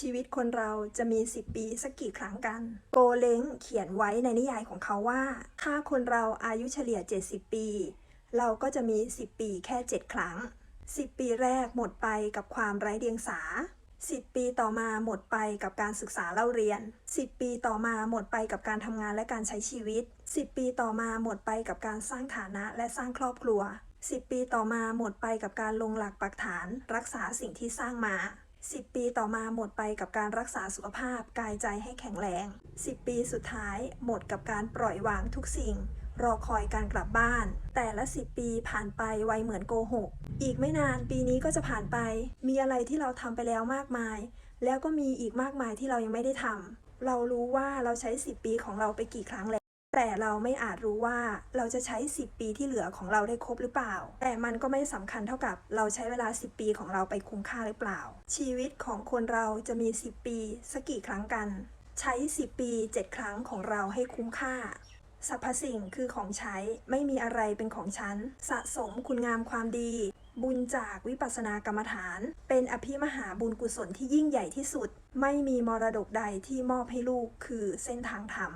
ชีวิตคนเราจะมี 10 ปีสักกี่ครั้งกัน โกเล้งเขียนไว้ในนิยายของเขาว่า ถ้าคนเราอายุเฉลี่ย 70 ปี เราก็จะมี 10 ปีแค่ 7 ครั้ง 10 ปีแรกหมดไปกับความไร้เดียงสา 10 ปีต่อมาหมดไปกับการศึกษาเล่าเรียน 10 ปีต่อมาหมดไปกับการทำงานและการใช้ชีวิต 10 ปีต่อมาหมดไปกับการสร้างฐานะและสร้างครอบครัว 10 ปีต่อมาหมดไปกับการลงหลักปักฐาน รักษาสิ่งที่สร้างมา 10 ปีต่อมาหมดไปกับการรักษาสุขภาพกายใจให้แข็งแรง 10 ปีสุดท้ายหมดกับการปล่อยวางทุกสิ่ง รอคอยการกลับบ้าน แต่ละ 10 ปีผ่านไปไวเหมือนโกหก อีกไม่นานปีนี้ก็จะผ่านไป มีอะไรที่เราทำไปแล้วมากมาย แล้วก็มีอีกมากมายที่เรายังไม่ได้ทำเรารู้ว่าเราใช้ 10 ปีของเราไปกี่ครั้งแล้ว แต่เราไม่อาจรู้ว่าเราจะใช้ 10 ปีที่เหลือของเราได้ครบหรือเปล่า แต่มันก็ไม่สำคัญเท่ากับเราใช้เวลา 10 ปีของเราไปคุ้มค่าหรือเปล่า ชีวิตของคนเราจะมี 10 ปีสักกี่ครั้งกัน ใช้ 10 ปี 7 ครั้งของเราให้คุ้มค่าสรรพสิ่งคือของใช้ไม่มีอะไรเป็นของฉัน สะสมคุณงามความดี บุญจากวิปัสสนากรรมฐาน เป็นอภิมหาบุญกุศลที่ยิ่งใหญ่ที่สุด ไม่มีมรดกใดที่มอบให้ลูกคือเส้นทางธรรม